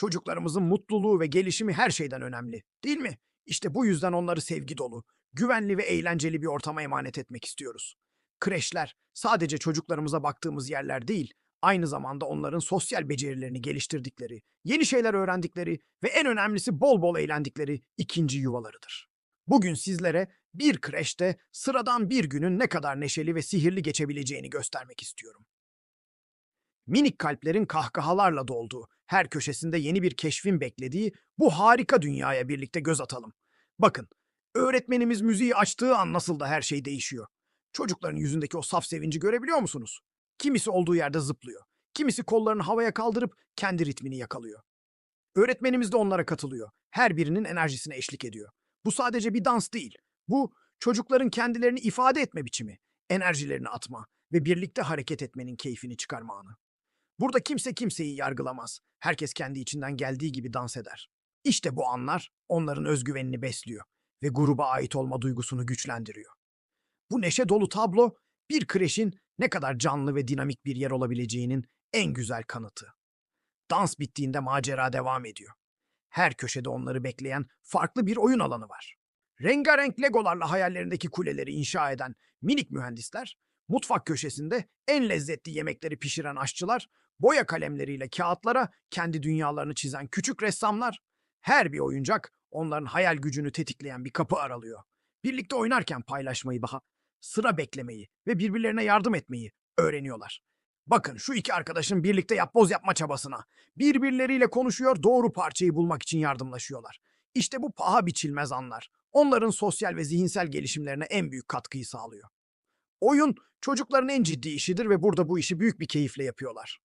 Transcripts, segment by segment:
Çocuklarımızın mutluluğu ve gelişimi her şeyden önemli, değil mi? İşte bu yüzden onları sevgi dolu, güvenli ve eğlenceli bir ortama emanet etmek istiyoruz. Kreşler sadece çocuklarımıza baktığımız yerler değil, aynı zamanda onların sosyal becerilerini geliştirdikleri, yeni şeyler öğrendikleri ve en önemlisi bol bol eğlendikleri ikinci yuvalarıdır. Bugün sizlere bir kreşte sıradan bir günün ne kadar neşeli ve sihirli geçebileceğini göstermek istiyorum. Minik kalplerin kahkahalarla dolduğu, her köşesinde yeni bir keşfin beklediği bu harika dünyaya birlikte göz atalım. Bakın, öğretmenimiz müziği açtığı an nasıl da her şey değişiyor. Çocukların yüzündeki o saf sevinci görebiliyor musunuz? Kimisi olduğu yerde zıplıyor. Kimisi kollarını havaya kaldırıp kendi ritmini yakalıyor. Öğretmenimiz de onlara katılıyor. Her birinin enerjisine eşlik ediyor. Bu sadece bir dans değil. Bu çocukların kendilerini ifade etme biçimi, enerjilerini atma ve birlikte hareket etmenin keyfini çıkarma anı. Burada kimse kimseyi yargılamaz. Herkes kendi içinden geldiği gibi dans eder. İşte bu anlar onların özgüvenini besliyor ve gruba ait olma duygusunu güçlendiriyor. Bu neşe dolu tablo bir kreşin ne kadar canlı ve dinamik bir yer olabileceğinin en güzel kanıtı. Dans bittiğinde macera devam ediyor. Her köşede onları bekleyen farklı bir oyun alanı var. Rengarenk legolarla hayallerindeki kuleleri inşa eden minik mühendisler, mutfak köşesinde en lezzetli yemekleri pişiren aşçılar, boya kalemleriyle kağıtlara kendi dünyalarını çizen küçük ressamlar, her bir oyuncak onların hayal gücünü tetikleyen bir kapı aralıyor. Birlikte oynarken paylaşmayı daha, sıra beklemeyi ve birbirlerine yardım etmeyi öğreniyorlar. Bakın şu iki arkadaşın birlikte yapboz yapma çabasına. Birbirleriyle konuşuyor, doğru parçayı bulmak için yardımlaşıyorlar. İşte bu paha biçilmez anlar. Onların sosyal ve zihinsel gelişimlerine en büyük katkıyı sağlıyor. Oyun çocukların en ciddi işidir ve burada bu işi büyük bir keyifle yapıyorlar.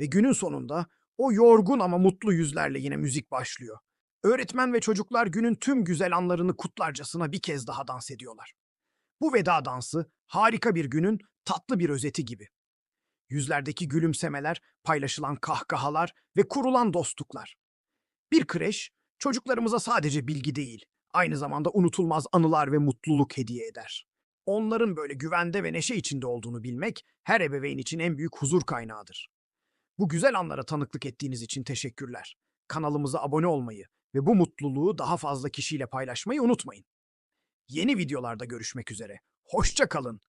Ve günün sonunda o yorgun ama mutlu yüzlerle yine müzik başlıyor. Öğretmen ve çocuklar günün tüm güzel anlarını kutlarcasına bir kez daha dans ediyorlar. Bu veda dansı harika bir günün tatlı bir özeti gibi. Yüzlerdeki gülümsemeler, paylaşılan kahkahalar ve kurulan dostluklar. Bir kreş çocuklarımıza sadece bilgi değil, aynı zamanda unutulmaz anılar ve mutluluk hediye eder. Onların böyle güvende ve neşe içinde olduğunu bilmek her ebeveyn için en büyük huzur kaynağıdır. Bu güzel anlara tanıklık ettiğiniz için teşekkürler. Kanalımıza abone olmayı ve bu mutluluğu daha fazla kişiyle paylaşmayı unutmayın. Yeni videolarda görüşmek üzere. Hoşça kalın